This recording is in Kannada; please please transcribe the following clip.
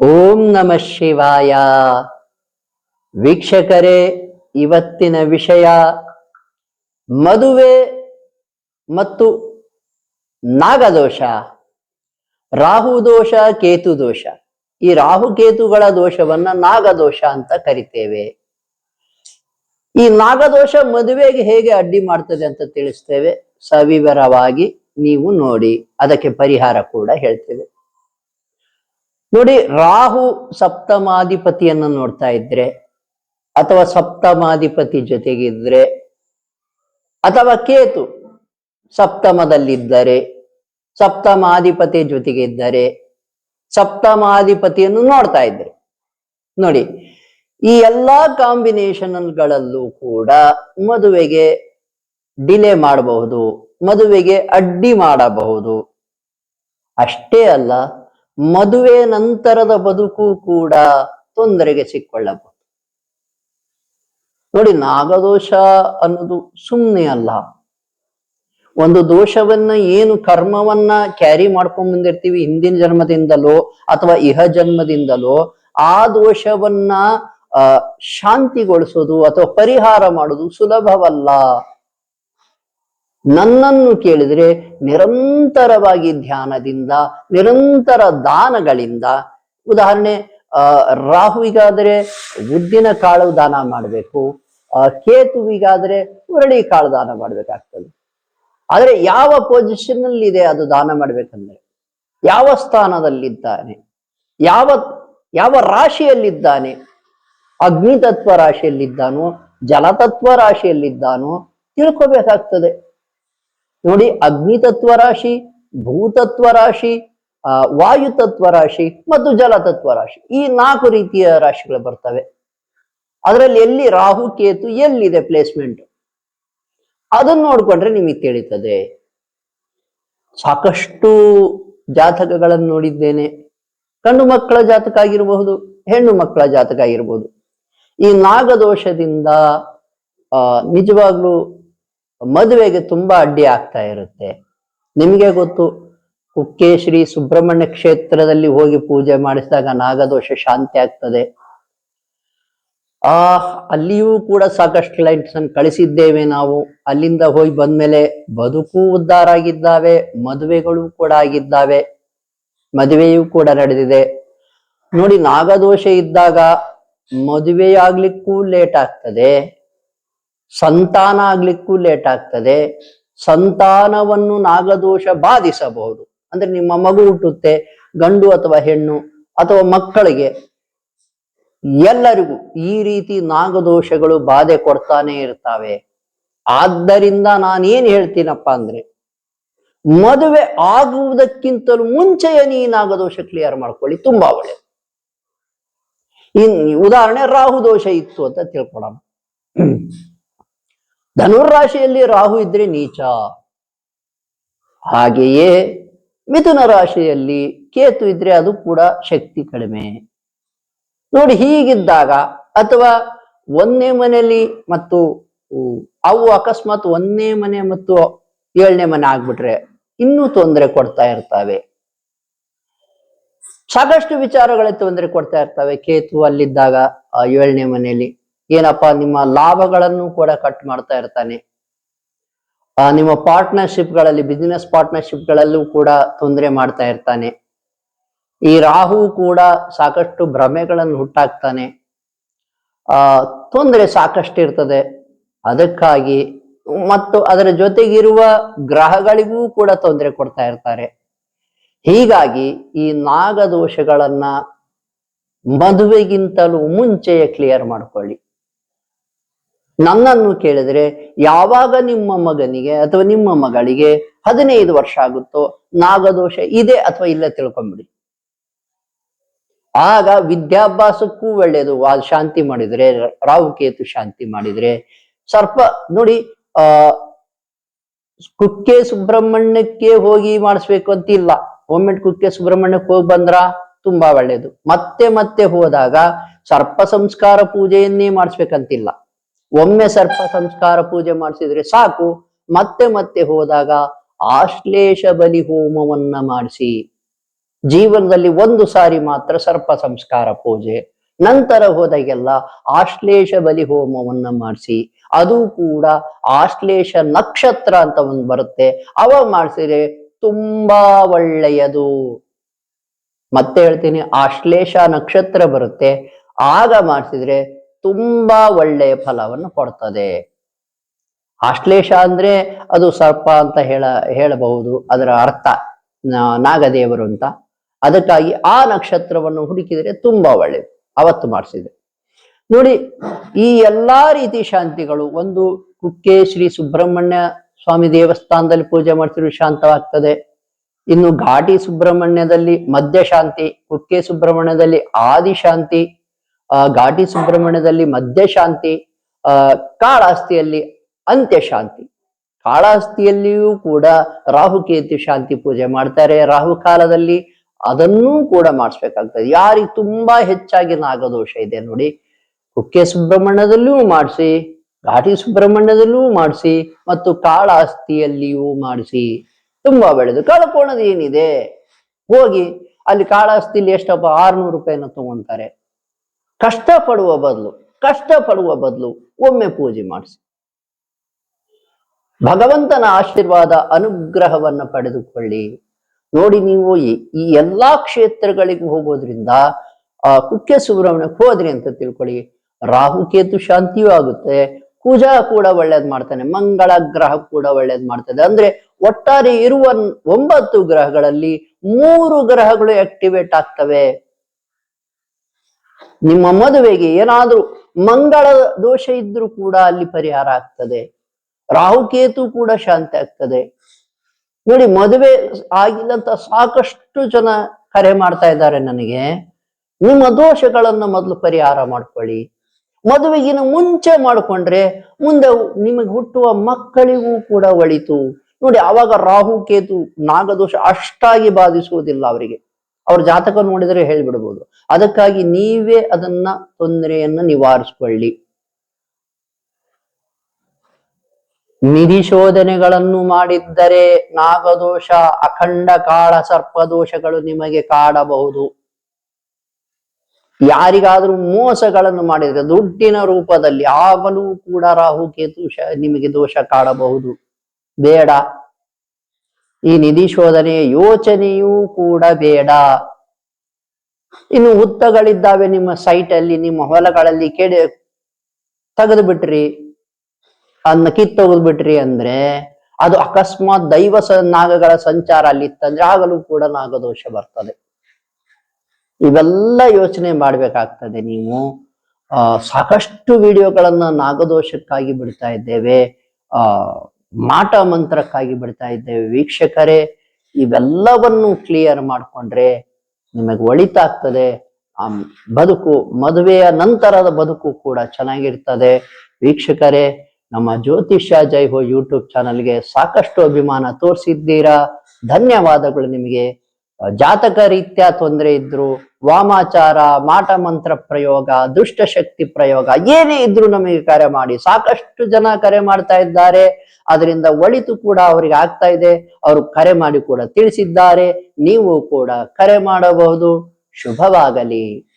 ಓಂ ನಮ ಶಿವಾಯ. ವೀಕ್ಷಕರೇ, ಇವತ್ತಿನ ವಿಷಯ ಮದುವೆ ಮತ್ತು ನಾಗದೋಷ. ರಾಹು ದೋಷ, ಕೇತು ದೋಷ. ಈ ರಾಹು ಕೇತುಗಳ ದೋಷವನ್ನ ನಾಗದೋಷ ಅಂತ ಕರಿತೇವೆ. ಈ ನಾಗದೋಷ ಮದುವೆಗೆ ಹೇಗೆ ಅಡ್ಡಿ ಮಾಡ್ತದೆ ಅಂತ ತಿಳಿಸ್ತೇವೆ. ಸವಿವರವಾಗಿ ನೀವು ನೋಡಿ. ಅದಕ್ಕೆ ಪರಿಹಾರ ಕೂಡ ಹೇಳ್ತೇವೆ. ನೋಡಿ, ರಾಹು ಸಪ್ತಮಾಧಿಪತಿಯನ್ನು ನೋಡ್ತಾ ಇದ್ರೆ, ಅಥವಾ ಸಪ್ತಮಾಧಿಪತಿ ಜೊತೆಗಿದ್ರೆ, ಅಥವಾ ಕೇತು ಸಪ್ತಮದಲ್ಲಿದ್ದರೆ, ಸಪ್ತಮಾಧಿಪತಿ ಜೊತೆಗಿದ್ದರೆ, ಸಪ್ತಮಾಧಿಪತಿಯನ್ನು ನೋಡ್ತಾ ಇದ್ರೆ. ನೋಡಿ, ಈ ಎಲ್ಲಾ ಕಾಂಬಿನೇಷನ್ಗಳಲ್ಲೂ ಕೂಡ ಮದುವೆಗೆ ಡಿಲೇ ಮಾಡಬಹುದು, ಮದುವೆಗೆ ಅಡ್ಡಿ ಮಾಡಬಹುದು. ಅಷ್ಟೇ ಅಲ್ಲ ಮದುವೆ ನಂತರದ ಬದುಕು ಕೂಡ ತೊಂದರೆಗೆ ಸಿಕ್ಕೊಳ್ಳಬಹುದು. ನೋಡಿ, ನಾಗದೋಷ ಅನ್ನೋದು ಸುಮ್ಮನೆ ಅಲ್ಲ. ಒಂದು ದೋಷವನ್ನ ಏನು ಕರ್ಮವನ್ನ ಕ್ಯಾರಿ ಮಾಡ್ಕೊಂಡ್ ಬಂದಿರ್ತೀವಿ ಹಿಂದಿನ ಜನ್ಮದಿಂದಲೋ ಅಥವಾ ಇಹ ಜನ್ಮದಿಂದಲೋ, ಆ ದೋಷವನ್ನ ಶಾಂತಿಗೊಳಿಸೋದು ಅಥವಾ ಪರಿಹಾರ ಮಾಡೋದು ಸುಲಭವಲ್ಲ. ನನ್ನನ್ನು ಕೇಳಿದ್ರೆ ನಿರಂತರವಾಗಿ ಧ್ಯಾನದಿಂದ, ನಿರಂತರ ದಾನಗಳಿಂದ, ಉದಾಹರಣೆ ರಾಹುವಿಗಾದರೆ ಉದ್ದಿನ ಕಾಳು ದಾನ ಮಾಡಬೇಕು ಕೇತುವಿಗಾದ್ರೆ ಉರಳಿ ಕಾಳು ದಾನ ಮಾಡಬೇಕಾಗ್ತದೆ. ಆದರೆ ಯಾವ ಪೊಸಿಷನ್ ಅಲ್ಲಿ ಇದೆ ಅದು ದಾನ ಮಾಡಬೇಕಂದ್ರೆ? ಯಾವ ಸ್ಥಾನದಲ್ಲಿದ್ದಾನೆ? ಯಾವ ಯಾವ ರಾಶಿಯಲ್ಲಿದ್ದಾನೆ? ಅಗ್ನಿತತ್ವ ರಾಶಿಯಲ್ಲಿದ್ದಾನೋ, ಜಲತತ್ವ ರಾಶಿಯಲ್ಲಿದ್ದಾನೋ ತಿಳ್ಕೋಬೇಕಾಗ್ತದೆ. ನೋಡಿ, ಅಗ್ನಿತತ್ವ ರಾಶಿ, ಭೂತತ್ವ ರಾಶಿ, ಆ, ವಾಯುತತ್ವ ರಾಶಿ ಮತ್ತು ಜಲತತ್ವ ರಾಶಿ. ಈ ನಾಲ್ಕು ರೀತಿಯ ರಾಶಿಗಳು ಬರ್ತವೆ. ಅದರಲ್ಲಿ ಎಲ್ಲಿ ರಾಹು, ಕೇತು ಎಲ್ಲಿದೆ ಪ್ಲೇಸ್ಮೆಂಟ್ ಅದನ್ನ ನೋಡ್ಕೊಂಡ್ರೆ ನಿಮಗೆ ತಿಳಿತದೆ. ಸಾಕಷ್ಟು ಜಾತಕಗಳನ್ನು ನೋಡಿದ್ದೇನೆ. ಗಂಡು ಮಕ್ಕಳ ಜಾತಕ ಆಗಿರಬಹುದು, ಹೆಣ್ಣು ಮಕ್ಕಳ ಜಾತಕ ಆಗಿರ್ಬೋದು ಈ ನಾಗದೋಷದಿಂದ, ಆ, ನಿಜವಾಗ್ಲೂ ಮದುವೆಗೆ ತುಂಬಾ ಅಡ್ಡಿ ಆಗ್ತಾ ಇರುತ್ತೆ. ನಿಮಗೆ ಗೊತ್ತು, ಕುಕ್ಕೆ ಶ್ರೀ ಸುಬ್ರಹ್ಮಣ್ಯ ಕ್ಷೇತ್ರದಲ್ಲಿ ಹೋಗಿ ಪೂಜೆ ಮಾಡಿಸಿದಾಗ ನಾಗದೋಷ ಶಾಂತಿ ಆಗ್ತದೆ. ಆ, ಅಲ್ಲಿಯೂ ಕೂಡ ಸಾಕಷ್ಟು ಕ್ಲೈಂಟ್ಸ್ ಅನ್ನು ಕಳಿಸಿದ್ದೇವೆ ನಾವು. ಅಲ್ಲಿಂದ ಹೋಗಿ ಬಂದ್ಮೇಲೆ ಬದುಕು ಉದ್ಧಾರ ಆಗಿದ್ದಾವೆ, ಮದುವೆಗಳು ಕೂಡ ಆಗಿದ್ದಾವೆ, ಮದುವೆಯೂ ಕೂಡ ನಡೆದಿದೆ. ನೋಡಿ, ನಾಗದೋಷ ಇದ್ದಾಗ ಮದುವೆಯಾಗ್ಲಿಕ್ಕೂ ಲೇಟ್ ಆಗ್ತದೆ. ಸಂತಾನ ಆಗ್ಲಿಕ್ಕೂ ಲೇಟ್ ಆಗ್ತದೆ. ಸಂತಾನವನ್ನು ನಾಗದೋಷ ಬಾಧಿಸಬಹುದು. ಅಂದ್ರೆ ನಿಮ್ಮ ಮಗು ಹುಟ್ಟುತ್ತೆ, ಗಂಡು ಅಥವಾ ಹೆಣ್ಣು ಅಥವಾ ಮಕ್ಕಳಿಗೆ. ಎಲ್ಲರಿಗೂ ಈ ರೀತಿ ನಾಗದೋಷಗಳು ಬಾಧೆ ಕೊಡ್ತಾನೆ ಇರ್ತಾವೆ. ಆದ್ದರಿಂದ ನಾನೇನ್ ಹೇಳ್ತೀನಪ್ಪ ಅಂದ್ರೆ, ಮದುವೆ ಆಗುವುದಕ್ಕಿಂತಲೂ ಮುಂಚೆಯೇ ನೀ ನಾಗದೋಷ ಕ್ಲಿಯರ್ ಮಾಡ್ಕೊಳ್ಳಿ, ತುಂಬಾ ಒಳ್ಳೆ ಇನ್ ಉದಾಹರಣೆ ರಾಹು ದೋಷ ಇತ್ತು ಅಂತ ತಿಳ್ಕೊಳೋಣ. ಧನುರ್ರಾಶಿಯಲ್ಲಿ ರಾಹು ಇದ್ರೆ ನೀಚ. ಹಾಗೆಯೇ ಮಿಥುನ ರಾಶಿಯಲ್ಲಿ ಕೇತು ಇದ್ರೆ ಅದು ಕೂಡ ಶಕ್ತಿ ಕಡಿಮೆ. ನೋಡಿ ಹೀಗಿದ್ದಾಗ ಅಥವಾ ಒಂದನೇ ಮನೆಯಲ್ಲಿ ಮತ್ತು ಅವು ಅಕಸ್ಮಾತ್ ಒಂದನೇ ಮನೆ ಮತ್ತು ಏಳನೇ ಮನೆ ಆಗ್ಬಿಟ್ರೆ ಇನ್ನೂ ತೊಂದರೆ ಕೊಡ್ತಾ ಇರ್ತವೆ. ಸಾಕಷ್ಟು ವಿಚಾರಗಳ ತೊಂದರೆ ಕೊಡ್ತಾ ಇರ್ತವೆ. ಕೇತು ಅಲ್ಲಿದ್ದಾಗ ಏಳನೇ ಮನೆಯಲ್ಲಿ ಏನಪ್ಪಾ, ನಿಮ್ಮ ಲಾಭಗಳನ್ನು ಕೂಡ ಕಟ್ ಮಾಡ್ತಾ ಇರ್ತಾನೆ. ಆ, ನಿಮ್ಮ ಪಾರ್ಟ್ನರ್ಶಿಪ್ಗಳಲ್ಲಿ ಬಿಸಿನೆಸ್ ಪಾರ್ಟ್ನರ್ಶಿಪ್ ಗಳಲ್ಲೂ ಕೂಡ ತೊಂದರೆ ಮಾಡ್ತಾ ಇರ್ತಾನೆ. ಈ ರಾಹು ಕೂಡ ಸಾಕಷ್ಟು ಭ್ರಮೆಗಳನ್ನು ಹುಟ್ಟಾಕ್ತಾನೆ. ಆ, ತೊಂದರೆ ಸಾಕಷ್ಟು ಇರ್ತದೆ. ಅದಕ್ಕಾಗಿ ಮತ್ತು ಅದರ ಜೊತೆಗಿರುವ ಗ್ರಹಗಳಿಗೂ ಕೂಡ ತೊಂದರೆ ಕೊಡ್ತಾ ಇರ್ತಾರೆ. ಹೀಗಾಗಿ ಈ ನಾಗದೋಷಗಳನ್ನ ಮದುವೆಗಿಂತಲೂ ಮುಂಚೆಯೇ ಕ್ಲಿಯರ್ ಮಾಡ್ಕೊಳ್ಳಿ. ನನ್ನನ್ನು ಕೇಳಿದ್ರೆ ಯಾವಾಗ ನಿಮ್ಮ ಮಗನಿಗೆ ಅಥವಾ ನಿಮ್ಮ ಮಗಳಿಗೆ ಹದಿನೈದು ವರ್ಷ ಆಗುತ್ತೋ ನಾಗದೋಷ ಇದೆ ಅಥವಾ ಇಲ್ಲ ತಿಳ್ಕೊಂಬಿಡಿ. ಆಗ ವಿದ್ಯಾಭ್ಯಾಸಕ್ಕೂ ಒಳ್ಳೆಯದು. ವಾ ಶಾಂತಿ ಮಾಡಿದ್ರೆ, ರಾಹುಕೇತು ಶಾಂತಿ ಮಾಡಿದ್ರೆ ಸರ್ಪ ನೋಡಿ, ಆ, ಕುಕ್ಕೆ ಸುಬ್ರಹ್ಮಣ್ಯಕ್ಕೆ ಹೋಗಿ ಮಾಡಿಸ್ಬೇಕು ಅಂತ ಇಲ್ಲ ಒಮ್ಮೆ ಕುಕ್ಕೆ ಸುಬ್ರಹ್ಮಣ್ಯಕ್ಕೆ ಹೋಗಿ ಬಂದ್ರ? ತುಂಬಾ ಒಳ್ಳೇದು ಮತ್ತೆ ಮತ್ತೆ ಹೋದಾಗ ಸರ್ಪ ಸಂಸ್ಕಾರ ಪೂಜೆಯನ್ನೇ ಮಾಡಿಸ್ಬೇಕಂತಿಲ್ಲ. ಒಮ್ಮೆ ಸರ್ಪ ಸಂಸ್ಕಾರ ಪೂಜೆ ಮಾಡಿಸಿದ್ರೆ ಸಾಕು. ಮತ್ತೆ ಮತ್ತೆ ಹೋದಾಗ ಆಶ್ಲೇಷ ಬಲಿ ಹೋಮವನ್ನ ಮಾಡಿಸಿ. ಜೀವನದಲ್ಲಿ ಒಂದು ಸಾರಿ ಮಾತ್ರ ಸರ್ಪ ಸಂಸ್ಕಾರ ಪೂಜೆ. ನಂತರ ಹೋದಾಗೆಲ್ಲ ಆಶ್ಲೇಷ ಬಲಿ ಹೋಮವನ್ನ ಮಾಡಿಸಿ. ಅದು ಕೂಡ ಆಶ್ಲೇಷ ನಕ್ಷತ್ರ ಅಂತ ಒಂದು ಬರುತ್ತೆ. ಅವ ಮಾಡಿಸಿದ್ರೆ ತುಂಬಾ ಒಳ್ಳೆಯದು. ಮತ್ತೆ ಹೇಳ್ತೀನಿ, ಆಶ್ಲೇಷ ನಕ್ಷತ್ರ ಬರುತ್ತೆ. ಆಗ ಮಾಡಿಸಿದ್ರೆ ತುಂಬಾ ಒಳ್ಳೆಯ ಫಲವನ್ನು ಕೊಡ್ತದೆ. ಆಶ್ಲೇಷ ಅಂದ್ರೆ ಅದು ಸರ್ಪ ಅಂತ ಹೇಳ ಹೇಳಬಹುದು ಅದರ ಅರ್ಥ ನಾಗದೇವರು ಅಂತ. ಅದಕ್ಕಾಗಿ ಆ ನಕ್ಷತ್ರವನ್ನು ಹುಡುಕಿದರೆ ತುಂಬಾ ಒಳ್ಳೆಯದು. ಅವತ್ತು ಮಾಡಿಸಿದೆ. ನೋಡಿ ಈ ಎಲ್ಲಾ ರೀತಿ ಶಾಂತಿಗಳು ಒಂದು ಕುಕ್ಕೆ ಶ್ರೀ ಸುಬ್ರಹ್ಮಣ್ಯ ಸ್ವಾಮಿ ದೇವಸ್ಥಾನದಲ್ಲಿ ಪೂಜೆ ಮಾಡ್ತಿರೋ ಶಾಂತವಾಗ್ತದೆ. ಇನ್ನು ಘಾಟಿ ಸುಬ್ರಹ್ಮಣ್ಯದಲ್ಲಿ ಮಧ್ಯ ಶಾಂತಿ ಕುಕ್ಕೆ ಸುಬ್ರಹ್ಮಣ್ಯದಲ್ಲಿ ಆದಿ ಶಾಂತಿ ಆ, ಘಾಟಿ ಸುಬ್ರಹ್ಮಣ್ಯದಲ್ಲಿ ಮಧ್ಯ ಶಾಂತಿ ಆ ಕಾಳಾಸ್ತಿಯಲ್ಲಿ ಅಂತ್ಯ ಶಾಂತಿ ಕಾಳಹಸ್ತಿಯಲ್ಲಿಯೂ ಕೂಡ ರಾಹುಕೇತು ಶಾಂತಿ ಪೂಜೆ ಮಾಡ್ತಾರೆ. ರಾಹು ಕಾಲದಲ್ಲಿ ಅದನ್ನೂ ಕೂಡ ಮಾಡಿಸ್ಬೇಕಾಗ್ತದೆ. ಯಾರಿಗೆ ತುಂಬಾ ಹೆಚ್ಚಾಗಿ ನಾಗದೋಷ ಇದೆ ನೋಡಿ, ಕುಕ್ಕೆ ಸುಬ್ರಹ್ಮಣ್ಯದಲ್ಲೂ ಮಾಡಿಸಿ, ಘಾಟಿ ಸುಬ್ರಹ್ಮಣ್ಯದಲ್ಲೂ ಮಾಡಿಸಿ, ಮತ್ತು ಕಾಳಾಸ್ತಿಯಲ್ಲಿಯೂ ಮಾಡಿಸಿ ತುಂಬಾ ಬೆಳೆದು ಕಳ್ಕೊಳೋದು ಏನಿದೆ? ಹೋಗಿ ಅಲ್ಲಿ ಕಾಳಾಸ್ತಿಲಿ ಎಷ್ಟಪ್ಪ? ಆರ್ನೂರು ರೂಪಾಯಿನ ತಗೊಂತಾರೆ. ಕಷ್ಟ ಪಡುವ ಬದಲು ಕಷ್ಟ ಪಡುವ ಬದಲು ಒಮ್ಮೆ ಪೂಜೆ ಮಾಡಿಸಿ. ಭಗವಂತನ ಆಶೀರ್ವಾದ ಅನುಗ್ರಹವನ್ನ ಪಡೆದುಕೊಳ್ಳಿ. ನೋಡಿ ನೀವು ಈ ಎಲ್ಲಾ ಕ್ಷೇತ್ರಗಳಿಗೂ ಹೋಗೋದ್ರಿಂದ, ಆ ಕುಕ್ಕೆ ಸುಬ್ರಹ್ಮಣ್ಯಕ್ಕೆ ಹೋದ್ರಿ ಅಂತ ತಿಳ್ಕೊಳ್ಳಿ. ರಾಹುಕೇತು ಶಾಂತಿಯೂ ಆಗುತ್ತೆ. ಪೂಜಾ ಕೂಡ ಒಳ್ಳೇದ್ ಮಾಡ್ತಾನೆ. ಮಂಗಳ ಗ್ರಹ ಕೂಡ ಒಳ್ಳೇದ್ ಮಾಡ್ತದೆ. ಅಂದ್ರೆ ಒಟ್ಟಾರೆ ಇರುವ ಒಂಬತ್ತು ಗ್ರಹಗಳಲ್ಲಿ ಮೂರು ಗ್ರಹಗಳು ಆಕ್ಟಿವೇಟ್ ಆಗ್ತವೆ. ನಿಮ್ಮ ಮದುವೆಗೆ ಏನಾದ್ರೂ ಮಂಗಳ ದೋಷ ಇದ್ರೂ ಕೂಡ ಅಲ್ಲಿ ಪರಿಹಾರ ಆಗ್ತದೆ. ರಾಹುಕೇತು ಕೂಡ ಶಾಂತಿ ಆಗ್ತದೆ. ನೋಡಿ, ಮದುವೆ ಆಗಿಲ್ಲ ಅಂತ ಸಾಕಷ್ಟು ಜನ ಕರೆ ಮಾಡ್ತಾ ಇದ್ದಾರೆ ನನಗೆ. ನಿಮ್ಮ ದೋಷಗಳನ್ನ ಮೊದಲು ಪರಿಹಾರ ಮಾಡ್ಕೊಳ್ಳಿ. ಮದುವೆಗಿನ ಮುಂಚೆ ಮಾಡ್ಕೊಂಡ್ರೆ ಮುಂದೆ ನಿಮಗೆ ಹುಟ್ಟುವ ಮಕ್ಕಳಿಗೂ ಕೂಡ ಒಳಿತು. ನೋಡಿ, ಅವಾಗ ರಾಹು, ಕೇತು, ನಾಗದೋಷ ಅಷ್ಟಾಗಿ ಬಾಧಿಸುವುದಿಲ್ಲ ಅವರಿಗೆ. ಅವ್ರ ಜಾತಕ ನೋಡಿದರೆ ಹೇಳ್ಬಿಡ್ಬೋದು. ಅದಕ್ಕಾಗಿ ನೀವೇ ಅದನ್ನ ತೊಂದರೆಯನ್ನ ನಿವಾರಿಸ್ಕೊಳ್ಳಿ. ನಿಧಿ ಶೋಧನೆಗಳನ್ನು ಮಾಡಿದ್ದರೆ ನಾಗದೋಷ, ಅಖಂಡ ಕಾಳ, ಸರ್ಪದೋಷಗಳು ನಿಮಗೆ ಕಾಡಬಹುದು. ಯಾರಿಗಾದ್ರೂ ಮೋಸಗಳನ್ನು ಮಾಡಿದರೆ ದುಡ್ಡಿನ ರೂಪದಲ್ಲಿ, ಆಗಲೂ ಕೂಡ ರಾಹು ಕೇತು ನಿಮಗೆ ದೋಷ ಕಾಡಬಹುದು. ಬೇಡ. ಈ ನಿಧಿ ಶೋಧನೆಯ ಯೋಚನೆಯೂ ಕೂಡ ಬೇಡ. ಇನ್ನು ಹುತ್ತಗಳಿದ್ದಾವೆ ನಿಮ್ಮ ಸೈಟ್ ಅಲ್ಲಿ ನಿಮ್ಮ ಹೊಲಗಳಲ್ಲಿ ಕೆಡೆ ತೆಗೆದು ಬಿಟ್ರಿ ಅದನ್ನ ಕಿತ್ತೊಗೆದು ಬಿಟ್ರಿ ಅಂದ್ರೆ ಅದು ಅಕಸ್ಮಾತ್ ದೈವ ನಾಗಗಳ ಸಂಚಾರ ಅಲ್ಲಿ ಇತ್ತಂದ್ರೆ ಆಗಲೂ ಕೂಡ ನಾಗದೋಷ ಬರ್ತದೆ. ಇವೆಲ್ಲ ಯೋಚನೆ ಮಾಡ್ಬೇಕಾಗ್ತದೆ ನೀವು. ಸಾಕಷ್ಟು ವಿಡಿಯೋಗಳನ್ನ ನಾಗದೋಷಕ್ಕಾಗಿ ಬಿಡ್ತಾ ಇದ್ದೇವೆ. ಆ ಮಾಟ ಮಂತ್ರಕ್ಕಾಗಿ ಬಿಡ್ತಾ ಇದ್ದೇವೆ. ವೀಕ್ಷಕರೇ, ಇವೆಲ್ಲವನ್ನು ಕ್ಲಿಯರ್ ಮಾಡಿಕೊಂಡ್ರೆ ನಿಮಗೆ ಒಳಿತಾಗ್ತದೆ. ಆ ಬದುಕು, ಮದುವೆಯ ನಂತರದ ಬದುಕು ಕೂಡ ಚೆನ್ನಾಗಿರ್ತದೆ. ವೀಕ್ಷಕರೇ, ನಮ್ಮ ಜ್ಯೋತಿಷ್ಯ ಜೈ ಹೋ ಯೂಟ್ಯೂಬ್ ಚಾನಲ್ಗೆ ಸಾಕಷ್ಟು ಅಭಿಮಾನ ತೋರಿಸಿದ್ದೀರಾ? ಧನ್ಯವಾದಗಳು ನಿಮಗೆ. ಜಾತಕ ರೀತ್ಯ ತೊಂದರೆ ಇದ್ರು, ವಾಮಾಚಾರ ಮಾಟ ಮಂತ್ರ ಪ್ರಯೋಗ, ದುಷ್ಟಶಕ್ತಿ ಪ್ರಯೋಗ, ಏನೇ ಇದ್ರು ನಮಗೆ ಕರೆ ಮಾಡಿ. ಸಾಕಷ್ಟು ಜನ ಕರೆ ಮಾಡ್ತಾ ಇದ್ದಾರೆ. ಅದರಿಂದ ಒಳಿತು ಕೂಡ ಅವರಿಗೆ ಆಗ್ತಾ ಇದೆ. ಅವರು ಕರೆ ಮಾಡಿ ಕೂಡ ತಿಳಿಸಿದ್ದಾರೆ. ನೀವು ಕೂಡ ಕರೆ ಮಾಡಬಹುದು. ಶುಭವಾಗಲಿ.